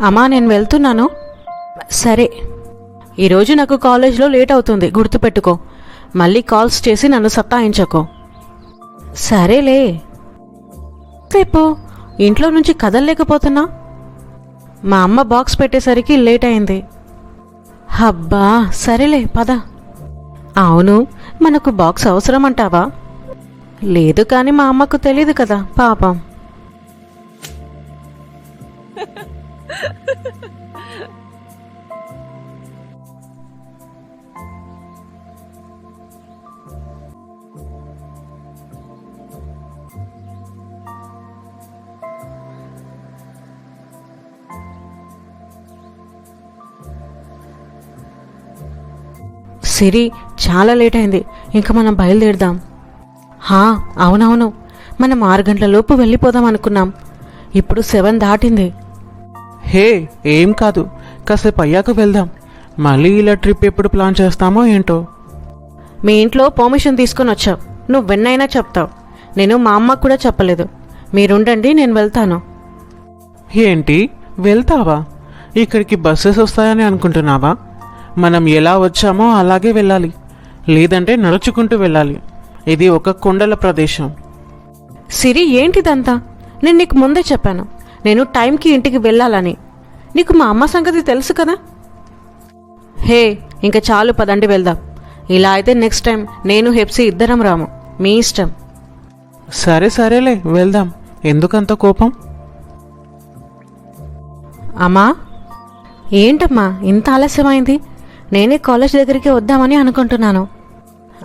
అమ్మా నేను వెళ్తున్నాను. సరే. ఈరోజు నాకు కాలేజ్లో లేట్ అవుతుంది. గుర్తుపెట్టుకో. మళ్ళీ కాల్స్ చేసి నన్ను సత్తాయించకో సరేలే. రేపు ఇంట్లో నుంచి కదలలేకపోతున్నా? మా అమ్మ బాక్స్ పెట్టేసరికి లేట్ అయింది. హబ్బా సరేలే పద. అవును మనకు బాక్స్ అవసరం అంటావా లేదు కానీ మా అమ్మకు తెలియదు కదా పాపం. సిరి చాలా లేట్ అయింది. ఇంకా మనం బయలుదేరదాం. హా అవునవును. మనం ఆరు గంటల లోపు వెళ్ళిపోదాం అనుకున్నాం. ఇప్పుడు సెవెన్ దాటింది. హే ఏం కాదు. కాసేపు అయ్యాక వెళ్దాం. మళ్ళీ ఇలా ట్రిప్ ఎప్పుడు ప్లాన్ చేస్తామో ఏంటో. మీ ఇంట్లో పర్మిషన్ తీసుకొని వచ్చావు. నువ్వు వెన్నైనా చెప్తావు. నేను మా అమ్మకు కూడా చెప్పలేదు. మీరుండండి నేను వెళ్తాను. ఏంటి? వెళ్తావా? ఇక్కడికి బస్సెస్ వస్తాయని అనుకుంటున్నావా? మనం ఎలా వచ్చామో అలాగే వెళ్ళాలి. లేదంటే నడుచుకుంటూ వెళ్ళాలి. ఇది ఒక కొండల ప్రదేశం. సిరి ఏంటిదంతా? నేను నీకు ముందే చెప్పాను. నేను టైంకి ఇంటికి వెళ్ళాలని. నీకు మా అమ్మ సంగతి తెలుసు కదా? హే ఇంకా చాలు పదండి వెళ్దాం. ఇలా అయితే నెక్స్ట్ టైం నేను హెప్సీ ఇద్దరం రాము. మీ ఇష్టం. సరే సరేలే వెళ్దాం. ఎందుకంత కోపం? అమ్మా ఏంటమ్మా ఇంత ఆలస్యమైంది? నేనే కాలేజ్ దగ్గరికి వద్దామని అనుకుంటున్నాను.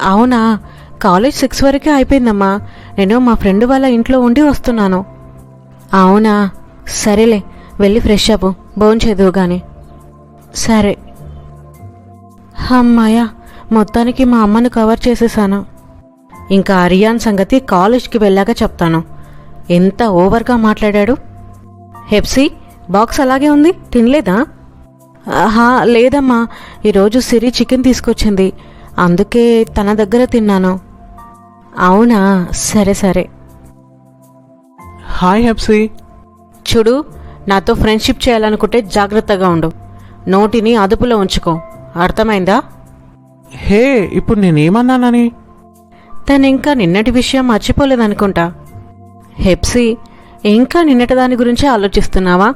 అవునా కాలేజ్ సిక్స్ వరకే అయిపోయిందమ్మా. నేను మా ఫ్రెండ్ వాళ్ళ ఇంట్లో ఉండి వస్తున్నాను. అవునా సరేలే వెళ్ళి ఫ్రెష్ అప్ భోంచేదువు గాని. సరే. అమ్మాయ మొత్తానికి మా అమ్మను కవర్ చేసేసాను. ఇంకా అరియాన్ సంగతి కాలేజ్కి వెళ్ళాక చెప్తాను. ఎంత ఓవర్గా మాట్లాడాడు? హెప్సీ బాక్స్ అలాగే ఉంది? తినలేదా? ఆహా లేదమ్మా. ఈరోజు సిరి చికెన్ తీసుకొచ్చింది. అందుకే తన దగ్గర తిన్నాను. అవునా? సరే సరే. హాయ్ హెప్సీ. చూడు నాతో ఫ్రెండ్షిప్ చేయాలనుకుంటే జాగ్రత్తగా ఉండు. నోటిని అదుపులో ఉంచుకో. అర్థమైందా? హే ఇప్పుడు నేనేమన్నానని? తను ఇంకా నిన్నటి విషయం మర్చిపోలేదనుకుంటా. హెప్సీ ఇంకా నిన్నటి దాని గురించే ఆలోచిస్తున్నావా?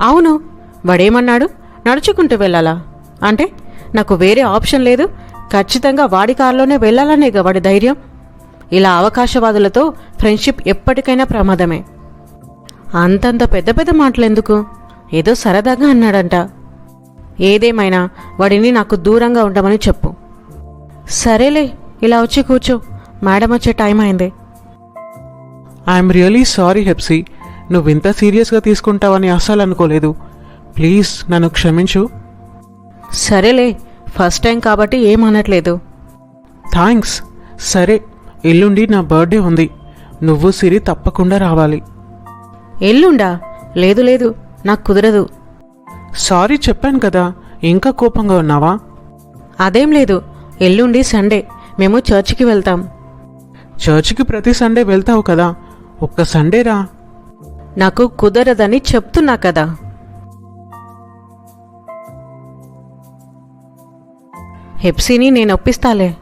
అవును వాడేమన్నాడు? నడుచుకుంటూ వెళ్ళాలా? అంటే నాకు వేరే ఆప్షన్ లేదు. ఖచ్చితంగా వాడి కారులోనే వెళ్ళాలనేగా వాడి ధైర్యం. ఇలా అవకాశవాదులతో ఫ్రెండ్షిప్ ఎప్పటికైనా ప్రమాదమే. అంతంత పెద్ద పెద్ద మాటలెందుకు? ఏదో సరదాగా అన్నాడంట. ఏదేమైనా వాడిని నాకు దూరంగా ఉండమని చెప్పు. సరేలే ఇలా వచ్చి కూర్చో. మేడం వచ్చే టైం అయింది. I'm really sorry Hepsi. నువ్వు ఇంత సీరియస్గా తీసుకుంటావని అస్సలు అనుకోలేదు. ప్లీజ్ నన్ను క్షమించు. సరేలే ఫస్ట్ టైం కాబట్టి ఏమనట్లేదు థ్యాంక్స్ సరే ఎల్లుండి నా బర్త్డే ఉంది. నువ్వు సిరి తప్పకుండా రావాలి. ఎల్లుండా? లేదు లేదు నాకు కుదరదు. సారీ చెప్పాను కదా ఇంకా కోపంగా ఉన్నావా? అదేం లేదు ఎల్లుండి సండే మేము చర్చికి వెళ్తాం. చర్చికి ప్రతి సండే వెళ్తావు కదా ఒక్క సండే రా. నాకు కుదరదని చెప్తున్నా కదా. హెప్సీని నేను ఒప్పిస్తాలే.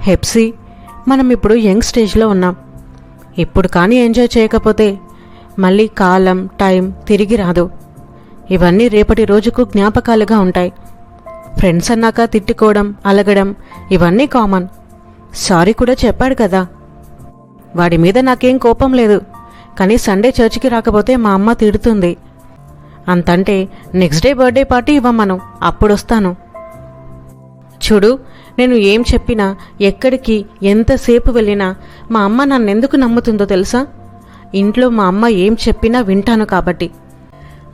హెప్సీ మనం ఇప్పుడు యంగ్ స్టేజ్లో ఉన్నాం. ఇప్పుడు కానీ ఎంజాయ్ చేయకపోతే మళ్ళీ కాలం టైం తిరిగి రాదు. ఇవన్నీ రేపటి రోజుకు జ్ఞాపకాలుగా ఉంటాయి. ఫ్రెండ్స్ అన్నాక తిట్టుకోవడం అలగడం ఇవన్నీ కామన్. సారీ కూడా చెప్పాడు కదా. వాడి మీద నాకేం కోపం లేదు. కానీ సండే చర్చికి రాకపోతే మా అమ్మ తిడుతుంది. అంతంటే నెక్స్ట్ డే బర్త్డే పార్టీ ఇవ్వమను. అప్పుడు వస్తాను చూడు నేను ఏం చెప్పినా ఎక్కడికి ఎంతసేపు వెళ్ళినా మా అమ్మ నన్నెందుకు నమ్ముతుందో తెలుసా? ఇంట్లో మా అమ్మ ఏం చెప్పినా వింటాను కాబట్టి.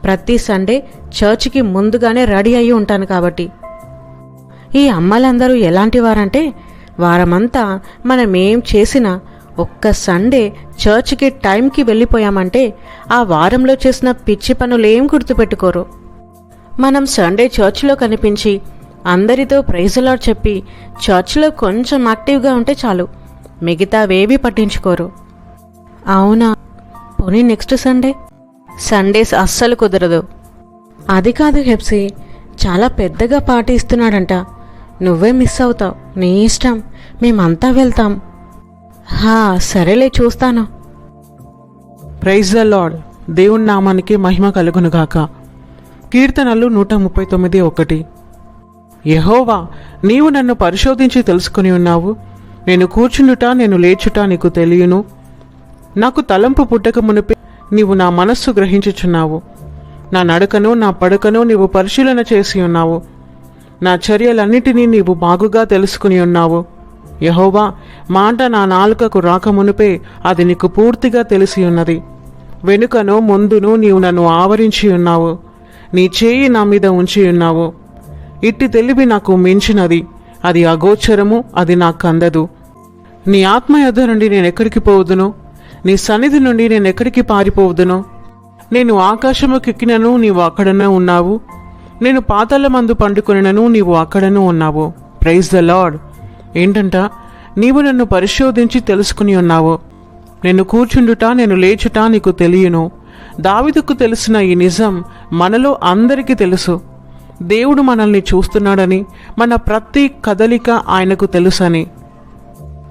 ప్రతి సండే చర్చికి ముందుగానే రెడీ అయి ఉంటాను కాబట్టి. ఈ అమ్మలందరూ ఎలాంటి వారంటే వారమంతా మనం ఏం చేసినా ఒక్క సండే చర్చికి టైంకి వెళ్ళిపోయామంటే ఆ వారంలో చేసిన పిచ్చి పనులేం గుర్తుపెట్టుకోరు. మనం సండే చర్చిలో కనిపించి అందరితో ప్రైజులాడ్ చెప్పి చర్చిలో కొంచెం యాక్టివ్గా ఉంటే చాలు. మిగతావేవి పట్టించుకోరు. అవునా? పోనీ నెక్స్ట్ సండే? సండేస్ అస్సలు కుదరదు. అది కాదు హెప్సీ చాలా పెద్దగా పార్టీ ఇస్తున్నాడంట. నువ్వే మిస్ అవుతావు. నీ ఇష్టం. మేమంతా వెళ్తాం. హా సరేలే చూస్తాను. Praise the lord. దేవుని నామానికి మహిమ కలుగునుగాక. కీర్తనలు నూట ముప్పై తొమ్మిది ఒకటి. యహోవా నీవు నన్ను పరిశోధించి తెలుసుకుని ఉన్నావు. నేను కూర్చుండుట నేను లేచుట నీకు తెలియను. నాకు తలంపు పుట్టక మునిపే నీవు నా మనస్సు గ్రహించుచున్నావు. నా నడకను నా పడకను నీవు పరిశీలన చేసి ఉన్నావు. నా చర్యలన్నిటినీ నీవు బాగుగా తెలుసుకుని ఉన్నావు. యహోవా మాట నా నాలుకకు రాకమునుపే అది నీకు పూర్తిగా తెలిసి ఉన్నది. వెనుకను ముందును నీవు నన్ను ఆవరించి ఉన్నావు. నీ చేయి నా మీద ఉంచి ఉన్నావు. ఇట్టి తెలివి నాకు మించినది. అది అగోచరము అది నాకు అందదు. నీ ఆత్మ యొద్ద నుండి నేను ఎక్కడికి పోవుదును? నీ సన్నిధి నుండి నేను ఎక్కడికి పారిపోవుదును? నేను ఆకాశముకెక్కినను నీవు అక్కడనే ఉన్నావు. నేను పాతాల మందు పండుకొనినను నీవు అక్కడను ఉన్నావు. ప్రైజ్ ద లార్డ్ ఏంటంట? నీవు నన్ను పరిశోధించి తెలుసుకుని ఉన్నావు. నేను కూర్చుండుట నేను లేచుట నీకు తెలియను. దావిదుకు తెలిసిన ఈ నిజం మనలో అందరికీ తెలుసు. దేవుడు మనల్ని చూస్తున్నాడని మన ప్రతి కదలిక ఆయనకు తెలుసని.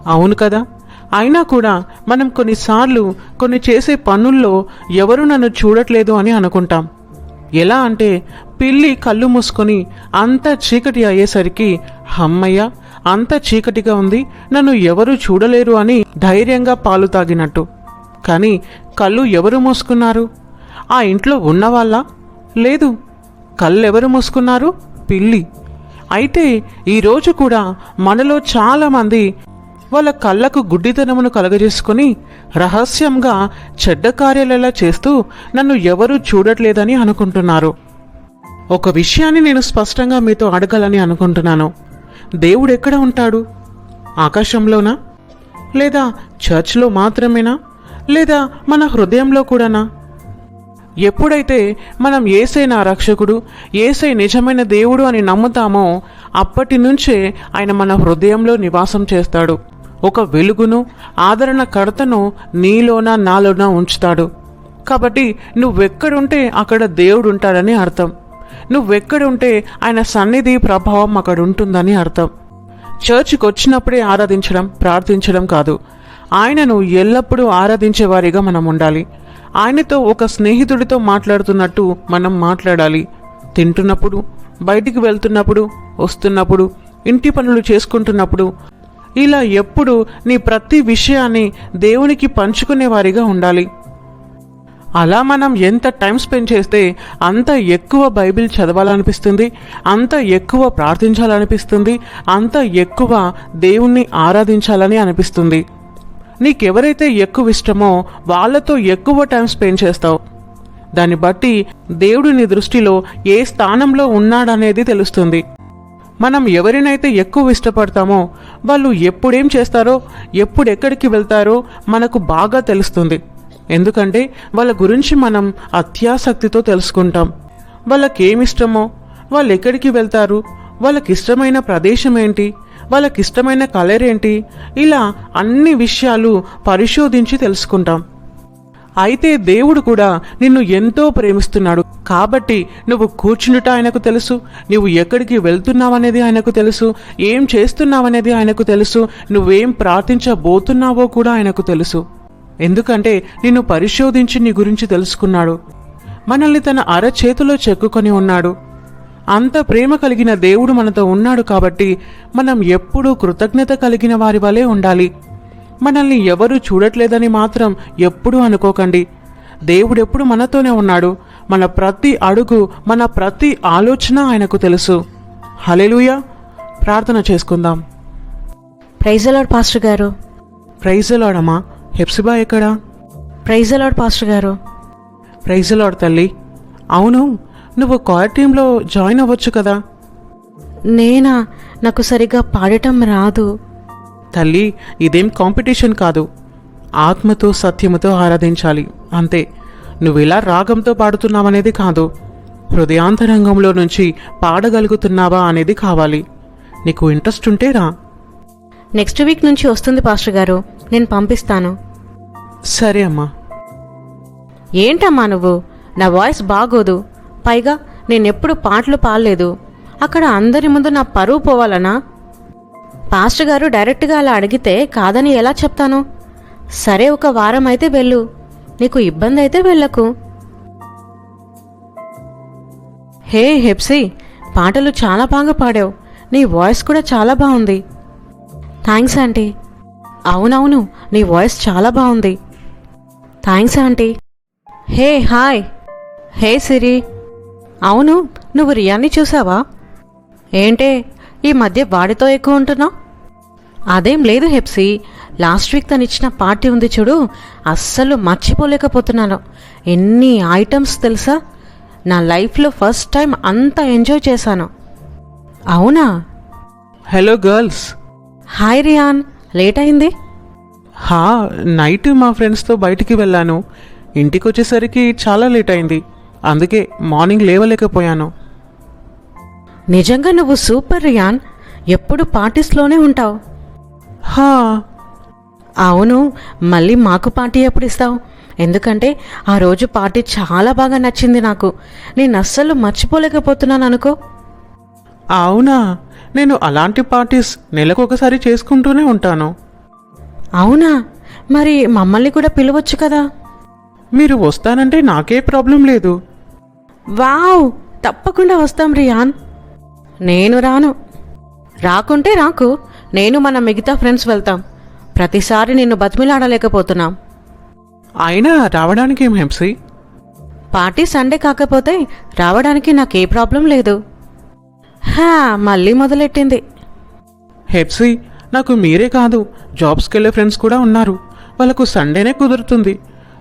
అవును కదా? అయినా కూడా మనం కొన్నిసార్లు కొన్ని చేసే పనుల్లో ఎవరు నన్ను చూడట్లేదు అని అనుకుంటాం. ఎలా అంటే పిల్లి కళ్ళు మూసుకొని అంత చీకటి అయ్యేసరికి హమ్మయ్య అంత చీకటిగా ఉంది నన్ను ఎవరు చూడలేరు అని ధైర్యంగా పాలు తాగినట్టు. కానీ కళ్ళు ఎవరు మూసుకున్నారు? ఆ ఇంట్లో ఉన్నవాళ్ళ? లేదు కళ్ళు ఎవరు మూసుకున్నారు? పిల్లి. అయితే ఈరోజు కూడా మనలో చాలామంది వాళ్ళ కళ్ళకు గుడ్డితనమును కలగజేసుకుని రహస్యంగా చెడ్డ కార్యాలలా చేస్తూ నన్ను ఎవరూ చూడట్లేదని అనుకుంటున్నారు. ఒక విషయాన్ని నేను స్పష్టంగా మీతో అడగాలని అనుకుంటున్నాను. దేవుడు ఎక్కడ ఉంటాడు? ఆకాశంలోనా? లేదా చర్చ్లో మాత్రమేనా? లేదా మన హృదయంలో కూడానా? ఎప్పుడైతే మనం ఏసై నా రక్షకుడు ఏసై నిజమైన దేవుడు అని నమ్ముతామో అప్పటి నుంచే ఆయన మన హృదయంలో నివాసం చేస్తాడు. ఒక వెలుగును ఆదరణ కర్తను నీలోన నాలోన ఉంచుతాడు. కాబట్టి నువ్వెక్కడుంటే అక్కడ దేవుడు ఉంటాడని అర్థం. నువ్వెక్కడుంటే ఆయన సన్నిధి ప్రభావం అక్కడ ఉంటుందని అర్థం. చర్చికి వచ్చినప్పుడే ఆరాధించడం ప్రార్థించడం కాదు. ఆయనను ఎల్లప్పుడూ ఆరాధించే వారిగా మనం ఉండాలి. ఆయనతో ఒక స్నేహితుడితో మాట్లాడుతున్నట్టు మనం మాట్లాడాలి. తింటున్నప్పుడు బయటికి వెళ్తున్నప్పుడు వస్తున్నప్పుడు ఇంటి పనులు చేసుకుంటున్నప్పుడు ఇలా ఎప్పుడు నీ ప్రతి విషయాన్ని దేవునికి పంచుకునేవారిగా ఉండాలి. అలా మనం ఎంత టైం స్పెండ్ చేస్తే అంత ఎక్కువ బైబిల్ చదవాలనిపిస్తుంది అంత ఎక్కువ ప్రార్థించాలనిపిస్తుంది అంత ఎక్కువ దేవుణ్ణి ఆరాధించాలని అనిపిస్తుంది. నీకెవరైతే ఎక్కువ ఇష్టమో వాళ్ళతో ఎక్కువ టైం స్పెండ్ చేస్తావు. దాన్ని బట్టి దేవుడు నీ దృష్టిలో ఏ స్థానంలో ఉన్నాడనేది తెలుస్తుంది. మనం ఎవరినైతే ఎక్కువ ఇష్టపడతామో వాళ్ళు ఎప్పుడేం చేస్తారో ఎప్పుడు ఎక్కడికి వెళ్తారో మనకు బాగా తెలుస్తుంది. ఎందుకంటే వాళ్ళ గురించి మనం అత్యాసక్తితో తెలుసుకుంటాం. వాళ్ళకేమిష్టమో వాళ్ళు ఎక్కడికి వెళ్తారు వాళ్ళకి ఇష్టమైన ప్రదేశం ఏంటి వాళ్ళకి ఇష్టమైన కలర్ ఏంటి? ఇలా అన్ని విషయాలు పరిశోధించి తెలుసుకుంటాం. అయితే దేవుడు కూడా నిన్ను ఎంతో ప్రేమిస్తున్నాడు. కాబట్టి నువ్వు కూర్చుండుట ఆయనకు తెలుసు. నువ్వు ఎక్కడికి వెళ్తున్నావనేది ఆయనకు తెలుసు. ఏం చేస్తున్నావనేది ఆయనకు తెలుసు. నువ్వేం ప్రార్థించబోతున్నావో కూడా ఆయనకు తెలుసు. ఎందుకంటే నిన్ను పరిశోధించి నీ గురించి తెలుసుకున్నాడు. మనల్ని తన అరచేతిలో చెక్కుకొని ఉన్నాడు. అంత ప్రేమ కలిగిన దేవుడు మనతో ఉన్నాడు కాబట్టి మనం ఎప్పుడూ కృతజ్ఞత కలిగిన వారి వలె ఉండాలి. మనల్ని ఎవరు చూడట్లేదని మాత్రం ఎప్పుడూ అనుకోకండి. దేవుడెప్పుడు మనతోనే ఉన్నాడు. మన ప్రతి అడుగు మన ప్రతి ఆలోచన ఆయనకు తెలుసు. హలెలుయా ప్రార్థన చేసుకుందాం. ప్రైజలాడ్ పాస్టర్ గారు. ప్రైజలాడమ్మా హెప్సిబా ఎక్కడా? ప్రైజలాడ్ పాస్టర్ గారు. ప్రైజలాడ్ తల్లి. అవును నువ్వు కార్ టీంలో జాయిన్ అవ్వచ్చు కదా. నేనా? నాకు సరిగా పాడటం రాదు. తల్లి ఇదేం కాంపిటీషన్ కాదు. ఆత్మతో సత్యముతో ఆరాధించాలి. అంతే. నువ్వు ఇలా రాగంతో పాడుతున్నావనేది కాదు. హృదయాంతరంగంలో నుంచి పాడగలుగుతున్నావా అనేది కావాలి. నీకు ఇంట్రెస్ట్ ఉంటే రా. నెక్స్ట్ వీక్ నుంచి వస్తుంది పాస్టర్ గారు. నేను పంపిస్తాను. సరే అమ్మా. ఏంటమ్మా నువ్వు? నా వాయిస్ బాగోదు. పైగా నేనెప్పుడు పాటలు పాడలేదు. అక్కడ అందరి ముందు నా పరువు పోవాలనా? పాస్టర్ గారు డైరెక్ట్గా అలా అడిగితే కాదని ఎలా చెప్తాను? సరే ఒక వారం అయితే వెళ్ళు. నీకు ఇబ్బంది అయితే వెళ్ళకు. హే హెప్సీ పాటలు చాలా బాగా పాడావు. నీ వాయిస్ కూడా చాలా బాగుంది. Thanks aunty. అవునవును నీ వాయిస్ చాలా బాగుంది. Thanks aunty. Hey hi. Hey Siri. అవును నువ్వు రియాని చూసావా? ఏంటే ఈ మధ్య వాడితో ఎక్కువ ఉంటున్నావు? అదేం లేదు హెప్సీ. లాస్ట్ వీక్ తను ఇచ్చిన పార్టీ ఉంది చూడు అస్సలు మర్చిపోలేకపోతున్నాను. ఎన్ని ఐటమ్స్ తెలుసా? నా లైఫ్లో ఫస్ట్ టైం అంత ఎంజాయ్ చేశాను. అవునా? Hello girls. Hi Riyan late అయింది? హా నైట్ మా ఫ్రెండ్స్తో బయటికి వెళ్ళాను. ఇంటికి వచ్చేసరికి చాలా లేట్ అయింది. అందుకే మార్నింగ్ లేవలేకపోయాను. నిజంగా నువ్వు సూపర్ రియాన్. ఎప్పుడు పార్టీస్లోనే ఉంటావు. హా. అవును మళ్ళీ మాకు పార్టీ ఎప్పుడు ఇస్తావు? ఎందుకంటే ఆ రోజు పార్టీ చాలా బాగా నచ్చింది నాకు. నేను అస్సలు మర్చిపోలేకపోతున్నాను అనుకో. అవునా? నేను అలాంటి పార్టీస్ నెలకు ఒకసారి చేసుకుంటూనే ఉంటాను. అవునా? మరి మమ్మల్ని కూడా పిలవచ్చు కదా. మీరు వస్తానంటే నాకే ప్రాబ్లం లేదు. వావ్ తప్పకుండా వస్తాం రియాన్. నేను రాను. రాకుంటే రాకు. నేను మన మిగతా ఫ్రెండ్స్ వెళ్తాం. ప్రతిసారి నిన్ను బతిమిలాడలేకపోతున్నాం. అయినా రావడానికి ఏం హెంసీ పార్టీ సండే కాకపోతే రావడానికి నాకే ప్రాబ్లం లేదు. హా మళ్ళీ మొదలెట్టింది. హెప్సీ నాకు మీరే కాదు. జాబ్స్కి వెళ్ళే ఫ్రెండ్స్ కూడా ఉన్నారు. వాళ్ళకు సండేనే కుదురుతుంది.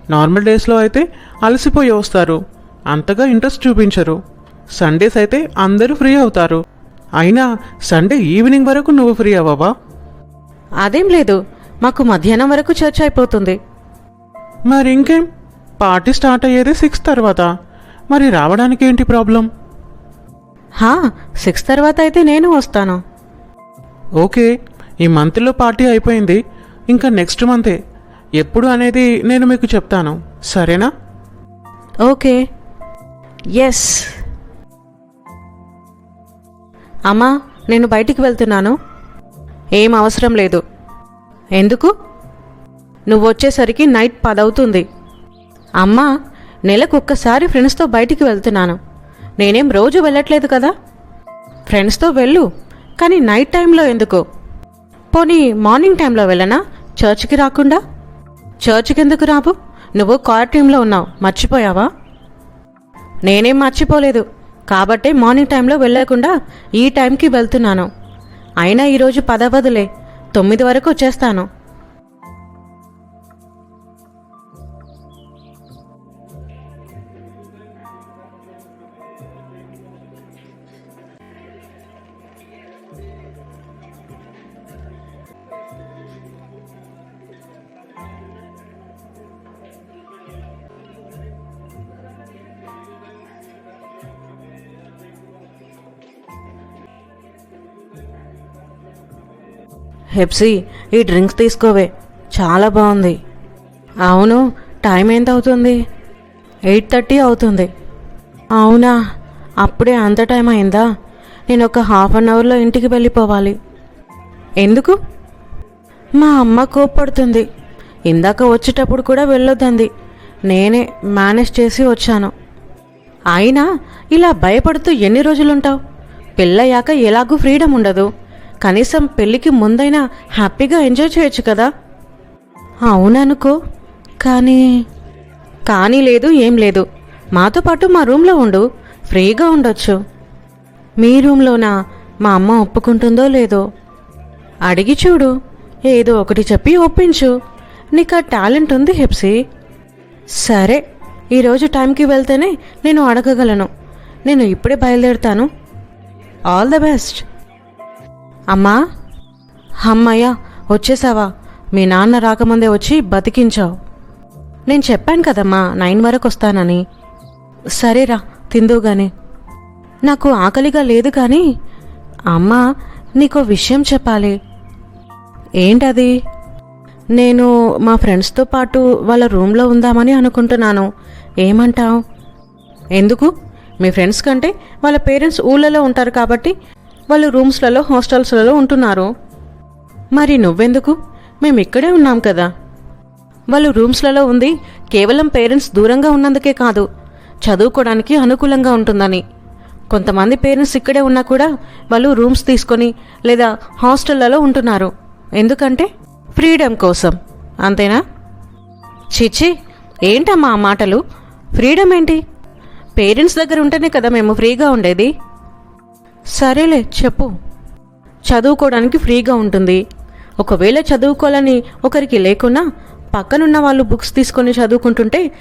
నార్మల్ డేస్లో అయితే అలసిపోయి వస్తారు. అంతగా ఇంట్రెస్ట్ చూపించరు. సండేస్ అయితే అందరూ ఫ్రీ అవుతారు. అయినా సండే ఈవినింగ్ వరకు నువ్వు ఫ్రీ అవ్వవా? అదేం లేదు. మాకు మధ్యాహ్నం వరకు చర్చ అయిపోతుంది. మరి ఇంకేం పార్టీ స్టార్ట్ అయ్యేది సిక్స్ తర్వాత. మరి రావడానికి ఏంటి ప్రాబ్లం? హా సిక్స్ తర్వాత అయితే నేను వస్తాను. ఓకే ఈ మంత్లో పార్టీ అయిపోయింది. ఇంకా నెక్స్ట్ మంతే. ఎప్పుడు అనేది నేను మీకు చెప్తాను. సరేనా? ఓకే. ఎస్ అమ్మా నేను బయటికి వెళ్తున్నాను. ఏం అవసరం లేదు. ఎందుకు? నువ్వు వచ్చేసరికి నైట్ పదవుతుంది. అమ్మా నెలకు ఒక్కసారి ఫ్రెండ్స్తో బయటికి వెళ్తున్నాను. నేనేం రోజు వెళ్ళట్లేదు కదా? ఫ్రెండ్స్తో వెళ్ళు కానీ నైట్ టైంలో ఎందుకు? పోనీ మార్నింగ్ టైంలో వెళ్ళనా? చర్చ్కి రాకుండా? చర్చ్కి ఎందుకు రావు నువ్వు కార్ టీంలో ఉన్నావు మర్చిపోయావా? నేనేం మర్చిపోలేదు. కాబట్టే మార్నింగ్ టైంలో వెళ్ళకుండా ఈ టైంకి వెళ్తున్నాను. అయినా ఈరోజు పదవదులే. తొమ్మిది వరకు వచ్చేస్తాను. హెప్సీ ఈ డ్రింక్స్ తీసుకోవే. చాలా బాగుంది. అవును టైం ఎంత అవుతుంది ఎయిట్ థర్టీ అవుతుంది. అవునా? అప్పుడే అంత టైం అయిందా? నేను ఒక హాఫ్ అన్ అవర్లో ఇంటికి వెళ్ళిపోవాలి. ఎందుకు? మా అమ్మ కోప్పడుతుంది. ఇందాక వచ్చేటప్పుడు కూడా వెళ్ళొద్దంది. నేనే మేనేజ్ చేసి వచ్చాను. అయినా ఇలా భయపడుతూ ఎన్ని రోజులుంటావు? పెళ్ళయ్యాక ఎలాగూ ఫ్రీడమ్ ఉండదు. కనీసం పెళ్ళికి ముందైనా హ్యాపీగా ఎంజాయ్ చేయొచ్చు కదా? అవుననుకో. కానీ కానీ లేదు ఏం లేదు. మాతో పాటు మా రూమ్లో ఉండు. ఫ్రీగా ఉండొచ్చు. మీ రూమ్లోనా మా అమ్మ ఒప్పుకుంటుందో లేదో? అడిగి చూడు. ఏదో ఒకటి చెప్పి ఒప్పించు. నీకు ఆ టాలెంట్ ఉంది హెప్సీ. సరే ఈరోజు టైంకి వెళ్తేనే నేను అడగగలను. నేను ఇప్పుడే బయలుదేరుతాను. All the best. అమ్మా? అమ్మయ్యా వచ్చేసావా? మీ నాన్న రాకముందే వచ్చి బతికించావు. నేను చెప్పాను కదమ్మా నైన్ వరకు వస్తానని. సరేరా తిందువుగానే నాకు ఆకలిగా లేదు కానీ అమ్మా నీకో విషయం చెప్పాలి. ఏంటది? నేను మా ఫ్రెండ్స్తో పాటు వాళ్ళ రూమ్లో ఉందామని అనుకుంటున్నాను. ఏమంటావు? ఎందుకు? మీ ఫ్రెండ్స్ కంటే వాళ్ళ పేరెంట్స్ ఊళ్ళలో ఉంటారు కాబట్టి వాళ్ళు రూమ్స్లలో హాస్టల్స్లలో ఉంటున్నారు. మరి నువ్వెందుకు? మేము ఇక్కడే ఉన్నాం కదా. వాళ్ళు రూమ్స్లలో ఉంది కేవలం పేరెంట్స్ దూరంగా ఉన్నందుకే కాదు చదువుకోవడానికి అనుకూలంగా ఉంటుందని. కొంతమంది పేరెంట్స్ ఇక్కడే ఉన్నా కూడా వాళ్ళు రూమ్స్ తీసుకొని లేదా హాస్టళ్ళలో ఉంటున్నారు. ఎందుకంటే ఫ్రీడమ్ కోసం. అంతేనా? చిచ్చి ఏంటమ్మా ఆ మాటలు? ఫ్రీడమ్ ఏంటి? పేరెంట్స్ దగ్గర ఉంటేనే కదా మేము ఫ్రీగా ఉండేది. సరేలే చెప్పు. చదువుకోవడానికి ఫ్రీగా ఉంటుంది. ఒకవేళ చదువుకోవాలని ఒకరికి లేకున్నా పక్కనున్న వాళ్ళు బుక్స్ తీసుకొని చదువుకుంటుంటే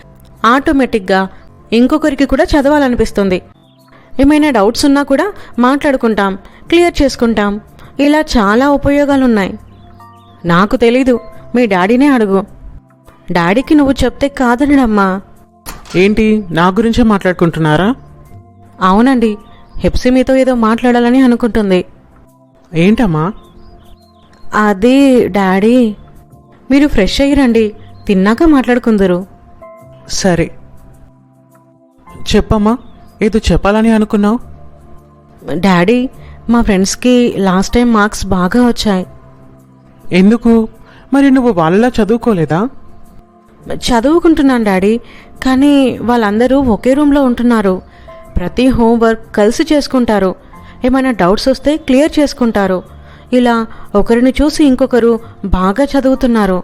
ఆటోమేటిక్గా ఇంకొకరికి కూడా చదవాలనిపిస్తుంది. ఏమైనా డౌట్స్ ఉన్నా కూడా మాట్లాడుకుంటాం క్లియర్ చేసుకుంటాం. ఇలా చాలా ఉపయోగాలు ఉన్నాయి నాకు తెలీదు మీ డాడీనే అడుగు. డాడీకి నువ్వు చెప్తే కాదనడమ్మా. ఏంటి నా గురించే మాట్లాడుకుంటున్నారా? అవునండి హెప్సీ మీతో ఏదో మాట్లాడాలని అనుకుంటుంది. ఏంటమ్మా? అది డాడీ మీరు ఫ్రెష్ అయ్యిరండి. తిన్నాక మాట్లాడుకుందరు. సరే. చెప్పమ్మా ఏదో చెప్పాలని అనుకున్నావు? డాడీ మా ఫ్రెండ్స్కి లాస్ట్ టైం మార్క్స్ బాగా వచ్చాయి. ఎందుకు? మరి నువ్వు వాళ్ళలా చదువుకోలేదా? చదువుకుంటున్నాను డాడీ. కానీ వాళ్ళందరూ ఒకే రూమ్లో ఉంటున్నారు. ప్రతి హోంవర్క్ కలిసి చేసుకుంటారు. ఏమైనా డౌట్స్ వస్తే క్లియర్ చేసుకుంటారు. ఇలా ఒకరిని చూసి ఇంకొకరు బాగా చదువుతున్నారు.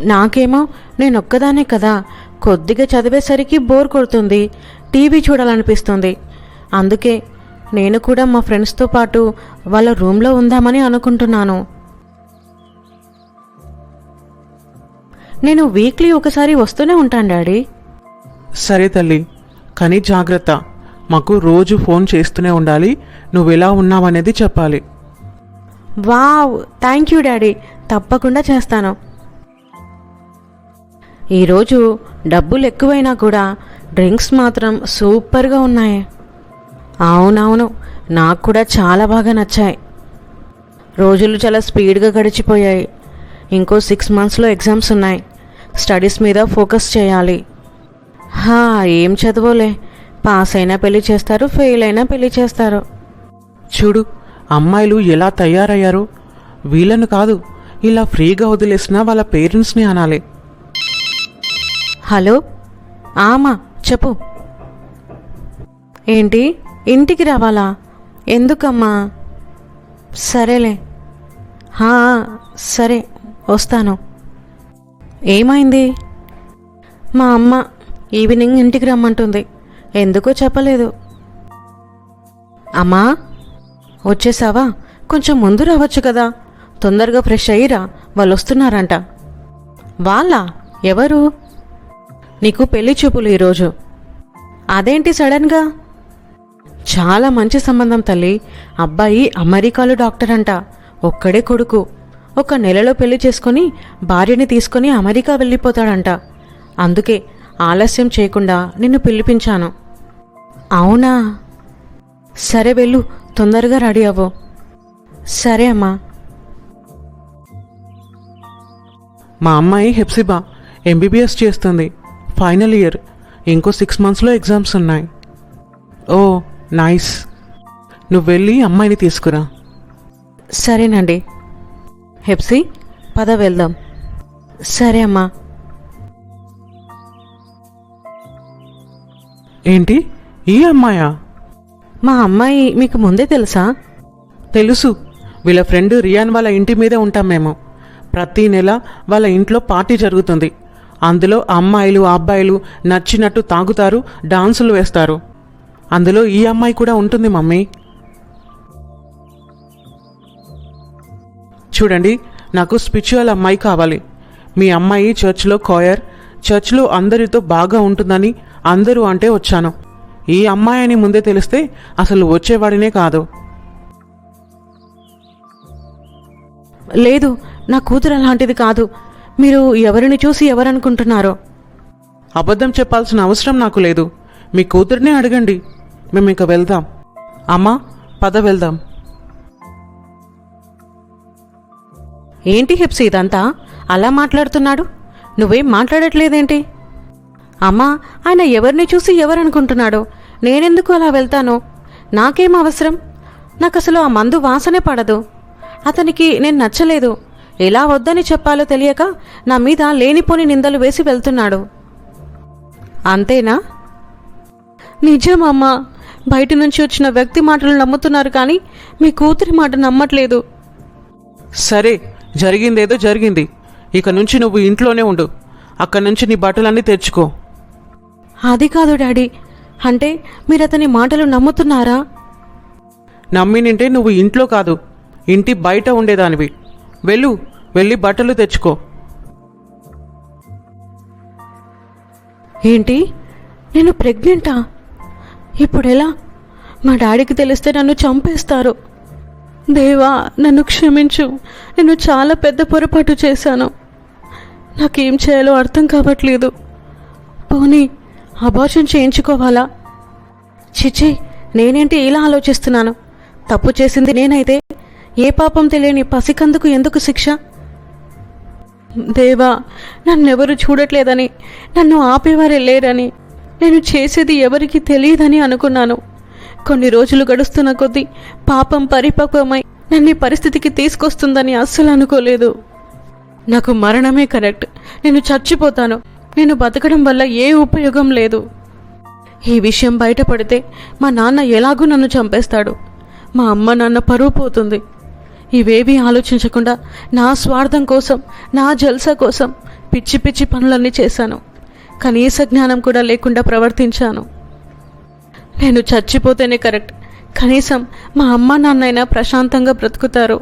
నాకేమో నేనొక్కదానే కదా కొద్దిగా చదివేసరికి బోర్ కొడుతుంది టీవీ చూడాలనిపిస్తుంది. అందుకే నేను కూడా మా ఫ్రెండ్స్తో పాటు వాళ్ళ రూమ్లో ఉందామని అనుకుంటున్నాను. నేను వీక్లీ ఒకసారి వస్తూనే ఉంటాను డాడీ. సరే తల్లి. కానీ జాగ్రత్త. మాకు రోజు ఫోన్ చేస్తూనే ఉండాలి. నువ్వు ఎలా ఉన్నావనేది చెప్పాలి. వావ్! Thank you daddy. తప్పకుండా చేస్తాను. ఈరోజు డబ్బులు ఎక్కువైనా కూడా డ్రింక్స్ మాత్రం సూపర్గా ఉన్నాయి. అవునవును. నాకు కూడా చాలా బాగా నచ్చాయి. రోజులు చాలా స్పీడ్గా గడిచిపోయాయి. ఇంకో సిక్స్ మంత్స్లో ఎగ్జామ్స్ ఉన్నాయి. స్టడీస్ మీద ఫోకస్ చేయాలి. హా ఏం చదువులే. పాస్ అయినా పెళ్ళి చేస్తారు ఫెయిల్ అయినా పెళ్ళి చేస్తారు. చూడు అమ్మాయిలు ఎలా తయారయ్యారు? వీళ్ళను కాదు ఇలా ఫ్రీగా వదిలేసిన వాళ్ళ పేరెంట్స్ని అనాలి. హలో? ఆమా చెప్పు. ఏంటి? ఇంటికి రావాలా? ఎందుకమ్మా? సరేలే. హా సరే వస్తాను. ఏమైంది? మా అమ్మ ఈవినింగ్ ఇంటికి రమ్మంటుంది. ఎందుకో చెప్పలేదు. అమ్మా వచ్చేసావా? కొంచెం ముందు రావచ్చు కదా. తొందరగా ఫ్రెష్ అయ్యిరా. వాళ్ళు వస్తున్నారంట వాళ్ళ? ఎవరు? నీకు పెళ్ళి చూపులు ఈరోజు. అదేంటి సడన్గా? చాలా మంచి సంబంధం తల్లి. అబ్బాయి అమెరికాలో డాక్టర్ అంట. ఒక్కడే కొడుకు. ఒక నెలలో పెళ్ళి చేసుకుని భార్యని తీసుకొని అమెరికా వెళ్ళిపోతాడంట. అందుకే ఆలస్యం చేయకుండా నిన్ను పిలిపించాను. అవునా? సరే వెళ్ళు తొందరగా రెడీ అవ్వు. సరే అమ్మా. మా అమ్మాయి హెప్సిబా ఎంబీబీఎస్ చేస్తుంది. ఫైనల్ ఇయర్ ఇంకో సిక్స్ మంత్స్లో ఎగ్జామ్స్ ఉన్నాయి. ఓ నైస్ నువ్వు వెళ్ళి అమ్మాయిని తీసుకురా. సరేనండి. హెప్సీ పద వెళ్దాం. సరే అమ్మా. ఏంటి? ఈ అమ్మాయా? మా అమ్మాయి మీకు ముందే తెలుసా? తెలుసు. వీళ్ళ ఫ్రెండ్ రియాన్ వాళ్ళ ఇంటి మీదే ఉంటాం మేము. ప్రతి నెల వాళ్ళ ఇంట్లో పార్టీ జరుగుతుంది. అందులో అమ్మాయిలు అబ్బాయిలు నచ్చినట్టు తాగుతారు డాన్సులు వేస్తారు. అందులో ఈ అమ్మాయి కూడా ఉంటుంది మమ్మీ. చూడండి నాకు స్పిరిచువల్ అమ్మాయి కావాలి. మీ అమ్మాయి చర్చ్లో కాయర్. చర్చ్లో అందరితో బాగా ఉంటుందని అందరూ అంటే వచ్చాను. ఈ అమ్మాయి అని ముందే తెలిస్తే అసలు వచ్చేవాడినే కాదు. లేదు నా కూతురు అలాంటిది కాదు. మీరు ఎవరిని చూసి ఎవరనుకుంటున్నారో? అబద్ధం చెప్పాల్సిన అవసరం నాకు లేదు. మీ కూతుర్నే అడగండి. మేము ఇక వెళ్దాం. అమ్మా పద వెళ్దాం. ఏంటి హిప్స్ ఇదంతా? అలా మాట్లాడుతున్నాడు? నువ్వేం మాట్లాడట్లేదేంటి? అమ్మా ఆయన ఎవరిని చూసి ఎవరనుకుంటున్నాడో? నేనెందుకు అలా వెళ్తాను? నాకేం అవసరం? నాకు అసలు ఆ మందు వాసనే పడదు. అతనికి నేను నచ్చలేదు. ఎలా వద్దని చెప్పాలో తెలియక నా మీద లేనిపోని నిందలు వేసి వెళ్తున్నాడు. అంతేనా? నిజమమ్మా బయట నుంచి వచ్చిన వ్యక్తి మాటలు నమ్ముతున్నారు కానీ మీ కూతురి మాట నమ్మట్లేదు. సరే జరిగిందేదో జరిగింది. ఇక నుంచి నువ్వు ఇంట్లోనే ఉండు. అక్కడి నుంచి నీ బట్టలన్నీ తెచ్చుకో అది కాదు డాడీ. అంటే మీరు అతని మాటలు నమ్ముతున్నారా? నమ్మినింటే నువ్వు ఇంట్లో కాదు ఇంటి బయట ఉండేదానివి. వెళ్ళు వెళ్ళి బట్టలు తెచ్చుకో. ఏంటి? నేను ప్రెగ్నెంటా? ఇప్పుడు ఎలా మా డాడీకి తెలిస్తే నన్ను చంపేస్తారు. దేవా నన్ను క్షమించు. నేను చాలా పెద్ద పొరపాటు చేశాను. నాకేం చేయాలో అర్థం కావట్లేదు. పోనీ అబార్షన్ చేయించుకోవాలా? చిచి నేనేంటి ఇలా ఆలోచిస్తున్నాను? తప్పు చేసింది నేనైతే ఏ పాపం తెలియని పసికందుకు ఎందుకు శిక్ష? దేవా నన్నెవరు చూడట్లేదని నన్ను ఆపేవారే లేరని నేను చేసేది ఎవరికి తెలియదని అనుకున్నాను. కొన్ని రోజులు గడుస్తున్న కొద్దీ పాపం పరిపక్వమై నన్ను పరిస్థితికి తీసుకొస్తుందని అస్సలు అనుకోలేదు. నాకు మరణమే కరెక్ట్. నేను చచ్చిపోతాను. నేను బతకడం వల్ల ఏ ఉపయోగం లేదు. ఈ విషయం బయటపడితే మా నాన్న ఎలాగూ నన్ను చంపేస్తాడు. మా అమ్మ నాన్న పరువు పోతుంది. ఇవేవీ ఆలోచించకుండా నా స్వార్థం కోసం నా జల్సా కోసం పిచ్చి పిచ్చి పనులన్నీ చేశాను. కనీస జ్ఞానం కూడా లేకుండా ప్రవర్తించాను. నేను చచ్చిపోతేనే కరెక్ట్. కనీసం మా అమ్మ నాన్నైనా ప్రశాంతంగా బ్రతుకుతారు.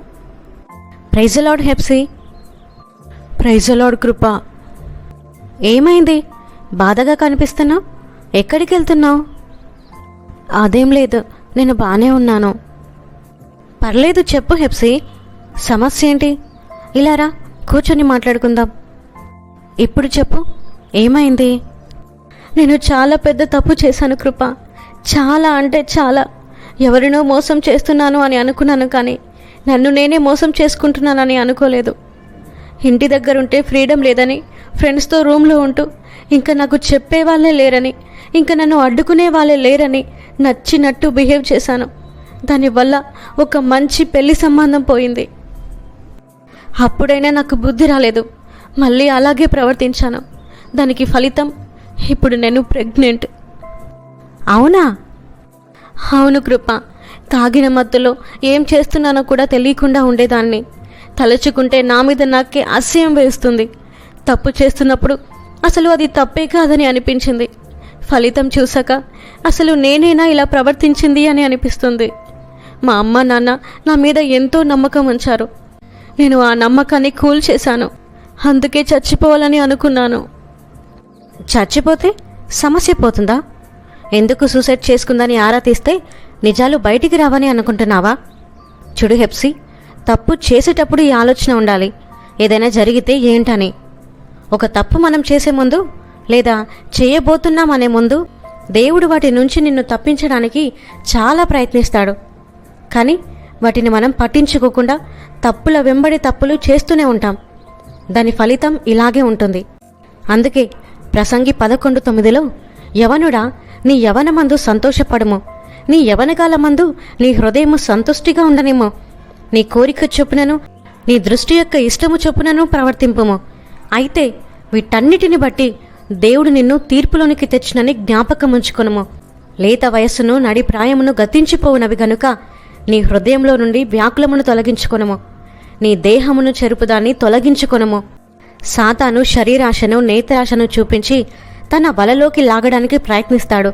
ప్రైజలాడ్ హెప్సీ. ప్రైజలాడ్ కృప. ఏమైంది? బాధగా కనిపిస్తున్నావు ఎక్కడికి వెళ్తున్నావు అదేం లేదు నేను బాగానే ఉన్నాను. పర్లేదు చెప్పు హెప్సీ. సమస్య ఏంటి? ఇలారా కూర్చొని మాట్లాడుకుందాం. ఇప్పుడు చెప్పు ఏమైంది? నేను చాలా పెద్ద తప్పు చేశాను కృప. చాలా అంటే చాలా. ఎవరినో మోసం చేస్తున్నాను అని అనుకున్నాను కానీ నన్ను నేనే మోసం చేసుకుంటున్నానని అనుకోలేదు. ఇంటి దగ్గర ఉంటే ఫ్రీడమ్ లేదని ఫ్రెండ్స్తో రూమ్లో ఉంటూ ఇంకా నాకు చెప్పే వాళ్ళే లేరని ఇంకా నన్ను అడ్డుకునే వాళ్ళే లేరని నచ్చినట్టు బిహేవ్ చేశాను. దానివల్ల ఒక మంచి పెళ్ళి సంబంధం పోయింది. అప్పుడైనా నాకు బుద్ధి రాలేదు. మళ్ళీ అలాగే ప్రవర్తించాను. దానికి ఫలితం ఇప్పుడు నేను ప్రెగ్నెంట్. అవునా? అవును కృప. తాగిన మత్తులో ఏం చేస్తున్నానో కూడా తెలియకుండా ఉండేదాన్ని. తలుచుకుంటే నా మీద నాకే అసహ్యం వేస్తుంది. తప్పు చేస్తున్నప్పుడు అసలు అది తప్పే కాదని అనిపించింది. ఫలితం చూసాక అసలు నేనేనా ఇలా ప్రవర్తించింది అని అనిపిస్తుంది. మా అమ్మ నాన్న నా మీద ఎంతో నమ్మకం ఉంచారు. నేను ఆ నమ్మకాన్ని కూల్ చేశాను. అందుకే చచ్చిపోవాలని అనుకున్నాను. చచ్చిపోతే సమస్య పోతుందా? ఎందుకు సూసైడ్ చేసుకుందని ఆరా తీస్తే నిజాలు బయటికి రావని అనుకుంటున్నావా? చూడు హెప్సీ తప్పు చేసేటప్పుడు ఈ ఆలోచన ఉండాలి. ఏదైనా జరిగితే ఏంటని. ఒక తప్పు మనం చేసే ముందు లేదా చేయబోతున్నాం అనే ముందు దేవుడు వాటి నుంచి నిన్ను తప్పించడానికి చాలా ప్రయత్నిస్తాడు. కానీ వాటిని మనం పట్టించుకోకుండా తప్పుల వెంబడి తప్పులు చేస్తూనే ఉంటాం. దాని ఫలితం ఇలాగే ఉంటుంది. అందుకే ప్రసంగి పదకొండు తొమ్మిదిలో యవనుడా నీ యవనమందు సంతోషపడము. నీ యవనకాలమందు నీ హృదయము సంతుష్టిగా ఉండనేమో నీ కోరిక చొప్పునను నీ దృష్టి యొక్క ఇష్టము చొప్పునను ప్రవర్తింపుము. అయితే వీటన్నిటిని బట్టి దేవుడు నిన్ను తీర్పులోనికి తెచ్చినని జ్ఞాపకం ఉంచుకొనుము లేత వయస్సును నడి ప్రాయమును గతించిపోవునవి గనుక నీ హృదయంలో నుండి వ్యాకులమును తొలగించుకొనుము. నీ దేహమును చెరుపుదాన్ని తొలగించుకొనుము. సాతాను శరీరాశను నేత్రాశను చూపించి తన వలలోకి లాగడానికి ప్రయత్నిస్తాడు.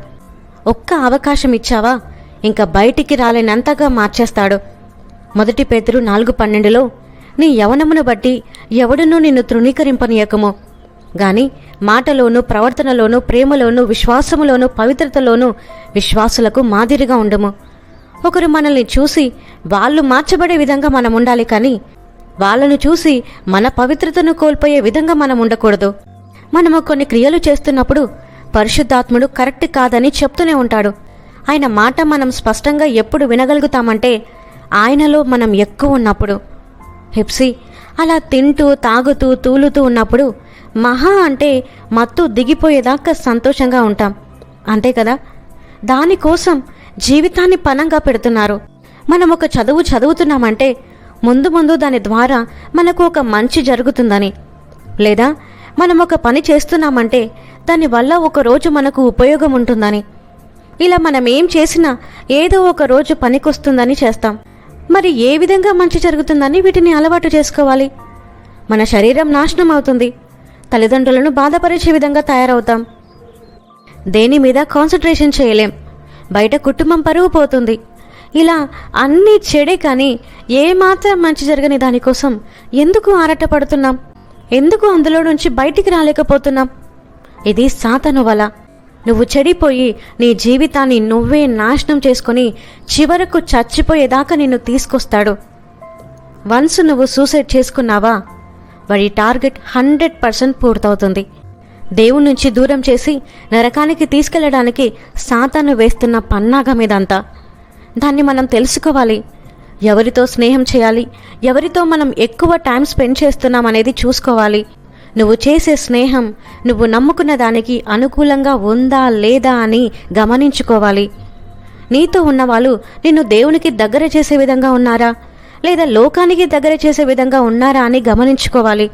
ఒక్క అవకాశం ఇచ్చావా ఇంకా బయటికి రాలేనంతగా మార్చేస్తాడు. మొదటి పేతురు నాలుగు పన్నెండులో నీ యవనమును బట్టి ఎవడునూ నిన్ను తృణీకరింపనీయకము. గాని మాటలోను ప్రవర్తనలోను ప్రేమలోను విశ్వాసములోను పవిత్రతలోను విశ్వాసులకు మాదిరిగా ఉండము. ఒకరు మనల్ని చూసి వాళ్ళు మార్చబడే విధంగా మనం ఉండాలి కానీ వాళ్ళను చూసి మన పవిత్రతను కోల్పోయే విధంగా మనం ఉండకూడదు. మనము కొన్ని క్రియలు చేస్తున్నప్పుడు పరిశుద్ధాత్ముడు కరెక్ట్ కాదని చెప్తూనే ఉంటాడు. ఆయన మాట మనం స్పష్టంగా ఎప్పుడు వినగలుగుతామంటే ఆయనలో మనం ఎక్కువ ఉన్నప్పుడు హెప్సీ అలా తింటూ తాగుతూ తూలుతూ ఉన్నప్పుడు మహా అంటే మత్తు దిగిపోయేదాకా సంతోషంగా ఉంటాం. అంతే కదా? దానికోసం జీవితాన్ని పనంగా పెడుతున్నారు. మనం ఒక చదువు చదువుతున్నామంటే ముందు ముందు దాని ద్వారా మనకు ఒక మంచి జరుగుతుందని. లేదా మనం ఒక పని చేస్తున్నామంటే దానివల్ల ఒకరోజు మనకు ఉపయోగం ఉంటుందని. ఇలా మనం ఏం చేసినా ఏదో ఒక రోజు పనికొస్తుందని చేస్తాం. మరి ఏ విధంగా మంచి జరుగుతుందని వీటిని అలవాటు చేసుకోవాలి. మన శరీరం నాశనం అవుతుంది. తల్లిదండ్రులను బాధపరిచే విధంగా తయారవుతాం. దేని మీద కాన్సన్ట్రేషన్ చేయలేం. బయట కుటుంబం పరువు పోతుంది. ఇలా అన్నీ చెడే కానీ ఏమాత్రం మంచి జరగని దానికోసం ఎందుకు ఆరాటపడుతున్నాం? ఎందుకు అందులో నుంచి బయటికి రాలేకపోతున్నాం? ఇది సాతను వల. నువ్వు చెడిపోయి నీ జీవితాన్ని నువ్వే నాశనం చేసుకొని చివరకు చచ్చిపోయేదాకా నిన్ను తీసుకొస్తాడు. వన్స్ నువ్వు సూసైడ్ చేసుకున్నావా? వాడి టార్గెట్ హండ్రెడ్ పర్సెంట్ పూర్తవుతుంది. దేవుడి నుంచి దూరం చేసి నరకానికి తీసుకెళ్ళడానికి సాతాను వేస్తున్న పన్నాగ మీదంతా. దాన్ని మనం తెలుసుకోవాలి. ఎవరితో స్నేహం చేయాలి? ఎవరితో మనం ఎక్కువ టైం స్పెండ్ చేస్తున్నాం అనేది చూసుకోవాలి. నువ్వు చేసే స్నేహం నువ్వు నమ్ముకున్న దానికి అనుకూలంగా ఉందా లేదా అని గమనించుకోవాలి. నీతో ఉన్నవాళ్ళు నిన్ను దేవునికి దగ్గర చేసే విధంగా ఉన్నారా? లేదా లోకానికి దగ్గర చేసే విధంగా ఉన్నారా అని గమనించుకోవాలి.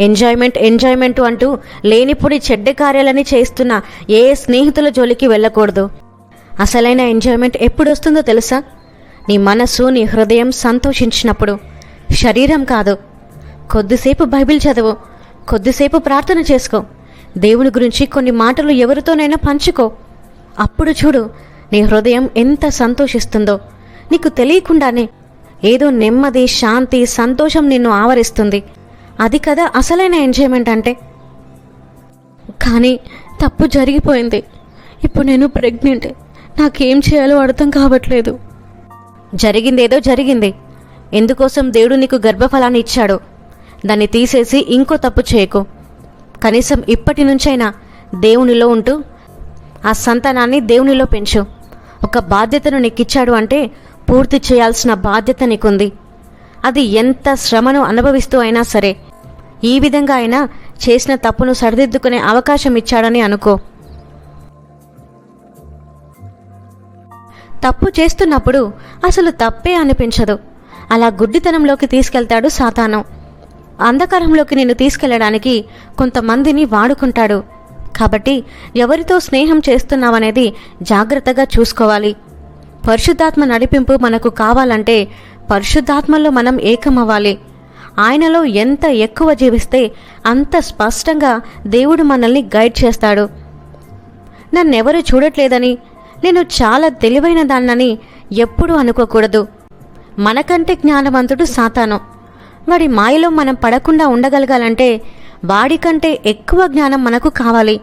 ఎంజాయ్మెంట్ ఎంజాయ్మెంట్ అంటూ లేనిపుడి చెడ్డ కార్యాలని చేస్తున్న ఏ స్నేహితుల జోలికి వెళ్ళకూడదు. అసలైన ఎంజాయ్మెంట్ ఎప్పుడు వస్తుందో తెలుసా? నీ మనస్సు నీ హృదయం సంతోషించినప్పుడు. శరీరం కాదు. కొద్దిసేపు బైబిల్ చదువు. కొద్దిసేపు ప్రార్థన చేసుకో. దేవుని గురించి కొన్ని మాటలు ఎవరితోనైనా పంచుకో. అప్పుడు చూడు నీ హృదయం ఎంత సంతోషిస్తుందో. నీకు తెలియకుండానే ఏదో నెమ్మది శాంతి సంతోషం నిన్ను ఆవరిస్తుంది. అది కదా అసలైన ఎంజాయ్మెంట్ అంటే. కానీ తప్పు జరిగిపోయింది. ఇప్పుడు నేను ప్రెగ్నెంట్. నాకేం చేయాలో అర్థం కావట్లేదు. జరిగిందేదో జరిగింది. ఎందుకోసం దేవుడు నీకు గర్భఫలాన్ని ఇచ్చాడు? దాన్ని తీసేసి ఇంకో తప్పు చేయకు. కనీసం ఇప్పటి నుంచైనా దేవునిలో ఉంటూ ఆ సంతానాన్ని దేవునిలో పెంచు. ఒక బాధ్యతను నీకిచ్చాడు అంటే పూర్తి చేయాల్సిన బాధ్యత నీకుంది. అది ఎంత శ్రమను అనుభవిస్తూ అయినా సరే ఈ విధంగా అయినా చేసిన తప్పును సరిదిద్దుకునే అవకాశం ఇచ్చాడని అనుకో. తప్పు చేస్తున్నప్పుడు అసలు తప్పే అనిపించదు. అలా గుడ్డితనంలోకి తీసుకెళ్తాడు సాతానం. అంధకారంలోకి నిన్ను తీసుకెళ్ళడానికి కొంతమందిని వాడుకుంటాడు. కాబట్టి ఎవరితో స్నేహం చేస్తున్నావనేది జాగ్రత్తగా చూసుకోవాలి. పరిశుద్ధాత్మ నడిపింపు మనకు కావాలంటే పరిశుద్ధాత్మలో మనం ఏకమవ్వాలి. ఆయనలో ఎంత ఎక్కువ జీవిస్తే అంత స్పష్టంగా దేవుడు మనల్ని గైడ్ చేస్తాడు. నన్నెవరు చూడట్లేదని నేను చాలా తెలివైన దాన్నని ఎప్పుడూ అనుకోకూడదు. మనకంటే జ్ఞానవంతుడు సాతాను. వాడి మాయలో మనం పడకుండా ఉండగలగాలంటే వాడికంటే ఎక్కువ జ్ఞానం మనకు కావాలి.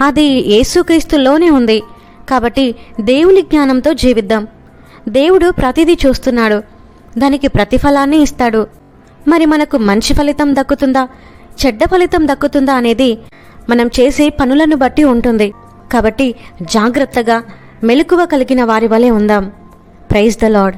అది యేసుక్రీస్తులోనే ఉంది. కాబట్టి దేవుని జ్ఞానంతో జీవిద్దాం. దేవుడు ప్రతిదీ చూస్తున్నాడు. దానికి ప్రతిఫలాన్ని ఇస్తాడు. మరి మనకు మంచి ఫలితం దక్కుతుందా? చెడ్డ ఫలితం దక్కుతుందా అనేది మనం చేసే పనులను బట్టి ఉంటుంది. కాబట్టి జాగ్రత్తగా మెలకువ కలిగిన వారి వలె ఉందాం. Praise the lord